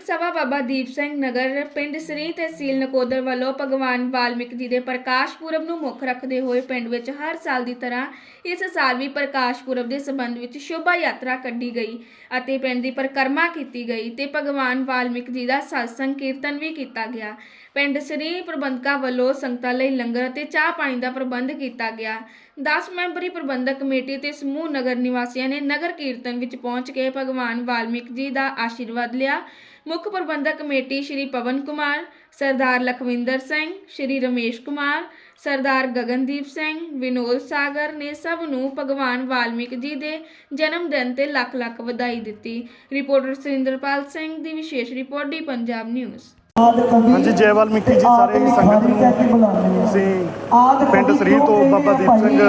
ਵਾਲਮੀਕ ਸਭਾ ਬਾਬਾ ਦੀਪ ਸਿੰਘ ਨਗਰ, ਪਿੰਡ ਸ੍ਰੀ ਤਹਿਸੀਲ ਨਕੋਦਰ ਵੱਲੋਂ ਭਗਵਾਨ ਵਾਲਮੀਕ ਜੀ ਦੇ ਪ੍ਰਕਾਸ਼ ਪੁਰਬ ਨੂੰ ਮੁੱਖ ਰੱਖਦੇ ਹੋਏ ਪਿੰਡ ਵਿੱਚ ਹਰ ਸਾਲ ਦੀ ਤਰ੍ਹਾਂ ਇਸ ਸਾਲ ਵੀ ਪ੍ਰਕਾਸ਼ ਪੁਰਬ ਦੇ ਸੰਬੰਧ ਵਿੱਚ ਸ਼ੋਭਾ ਯਾਤਰਾ ਕੱਢੀ ਗਈ ਅਤੇ ਪਿੰਡ ਦੀ ਪਰਿਕਰਮਾ ਕੀਤੀ ਗਈ ਤੇ ਭਗਵਾਨ ਵਾਲਮੀਕ ਜੀ ਦਾ ਸਤਸੰਗ ਕੀਰਤਨ ਵੀ ਕੀਤਾ ਗਿਆ। ਪਿੰਡ ਸ੍ਰੀ ਪ੍ਰਬੰਧਕਾਂ ਵੱਲੋਂ ਸੰਗਤਾਂ ਲਈ ਲੰਗਰ ਅਤੇ ਚਾਹ ਪਾਣੀ ਦਾ ਪ੍ਰਬੰਧ ਕੀਤਾ ਗਿਆ। 10 ਮੈਂਬਰੀ ਪ੍ਰਬੰਧਕ ਕਮੇਟੀ ਤੇ ਸਮੂਹ ਨਗਰ ਨਿਵਾਸੀਆਂ ਨੇ ਨਗਰ ਕੀਰਤਨ ਵਿੱਚ ਪਹੁੰਚ ਕੇ ਭਗਵਾਨ ਵਾਲਮੀਕ ਜੀ ਦਾ ਆਸ਼ੀਰਵਾਦ ਲਿਆ। ਮੁੱਖ ਪ੍ਰਬੰਧਕ ਕਮੇਟੀ ਸ਼੍ਰੀ ਪਵਨ ਕੁਮਾਰ, ਸਰਦਾਰ ਲਖਵਿੰਦਰ ਸਿੰਘ, ਸ਼੍ਰੀ ਰਮੇਸ਼ ਕੁਮਾਰ, ਸਰਦਾਰ ਗਗਨਦੀਪ ਸਿੰਘ, ਵਿਨੋਦ ਸਾਗਰ ਨੇ ਸਭ ਨੂੰ ਭਗਵਾਨ ਵਾਲਮੀਕ ਜੀ ਦੇ ਜਨਮ ਦਿਨ ਤੇ ਲੱਖ ਲੱਖ ਵਧਾਈ ਦਿੱਤੀ। ਰਿਪੋਰਟਰ ਸੁਰਿੰਦਰਪਾਲ ਸਿੰਘ ਦੀ ਵਿਸ਼ੇਸ਼ ਰਿਪੋਰਟ ਡੀ ਪੰਜਾਬ ਨਿਊਜ਼। ਹਾਂਜੀ ਜੈ ਵਾਲਮੀਕੀ ਜੀ ਸਾਰੇ ਸੰਗਤ ਨੂੰ ਅਸੀਂ ਪਿੰਡ ਸ੍ਰੀ ਤੋਂ ਬਾਬਾ ਦੀਪ ਸਿੰਘ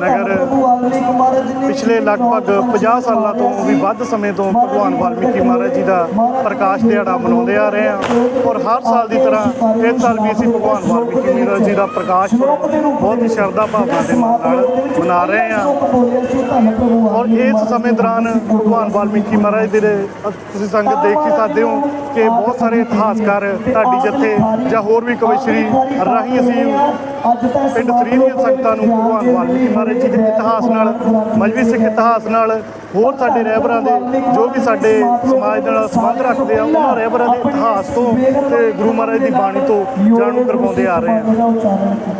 ਨਗਰ ਪਿਛਲੇ ਲਗਭਗ 50 ਸਾਲਾਂ ਤੋਂ ਵੀ ਵੱਧ ਸਮੇਂ ਤੋਂ ਭਗਵਾਨ ਵਾਲਮੀਕੀ ਮਹਾਰਾਜ ਜੀ ਦਾ ਪ੍ਰਕਾਸ਼ ਦਿਹਾੜਾ ਮਨਾਉਂਦੇ ਆ ਰਹੇ ਹਾਂ। ਔਰ ਹਰ ਸਾਲ ਦੀ ਤਰ੍ਹਾਂ ਇਸ ਸਾਲ ਵੀ ਅਸੀਂ ਭਗਵਾਨ ਵਾਲਮੀਕੀ ਮਹਾਰਾਜ ਜੀ ਦਾ ਪ੍ਰਕਾਸ਼ ਬਹੁਤ ਹੀ ਸ਼ਰਧਾ ਭਾਵਨਾ ਦੇ ਨਾਲ ਮਨਾ ਰਹੇ ਹਾਂ। ਔਰ ਇਸ ਸਮੇਂ ਦੌਰਾਨ ਭਗਵਾਨ ਵਾਲਮੀਕੀ ਮਹਾਰਾਜ ਦੇ ਤੁਸੀਂ ਸੰਗਤ ਦੇਖ ਹੀ ਸਕਦੇ ਹੋ ਕਿ ਬਹੁਤ ਸਾਰੇ ਇਤਿਹਾਸਕਾਰ ਢਾਡੀ ਜੱਥੇ ਜਾਂ ਹੋਰ ਵੀ ਕਵਿਸ਼ਰੀ ਰਾਹੀਂ ਅਸੀਂ ਪਿੰਡ ਸ੍ਰੀ ਦੀਆਂ ਸੰਗਤਾਂ ਨੂੰ ਭਗਵਾਨ ਵਾਲਮੀਕੀ ਮਹਾਰਾਜ ਜੀ ਦੇ ਇਤਿਹਾਸ ਨਾਲ, ਮਜਬੀ ਸਿੱਖ ਇਤਿਹਾਸ ਨਾਲ, ਹੋਰ ਸਾਡੇ ਰਹਿਬਰਾਂ ਦੇ ਜੋ ਵੀ ਸਾਡੇ ਸਮਾਜ ਨਾਲ ਸੰਬੰਧ ਰੱਖਦੇ ਆ, ਉਹਨਾਂ ਰਹਿਬਰਾਂ ਦੇ ਇਤਿਹਾਸ ਤੋਂ ਤੇ ਗੁਰੂ ਮਹਾਰਾਜ ਦੀ ਬਾਣੀ ਤੋਂ ਜਾਣੂ ਕਰਵਾਉਂਦੇ ਆ ਰਹੇ ਆ।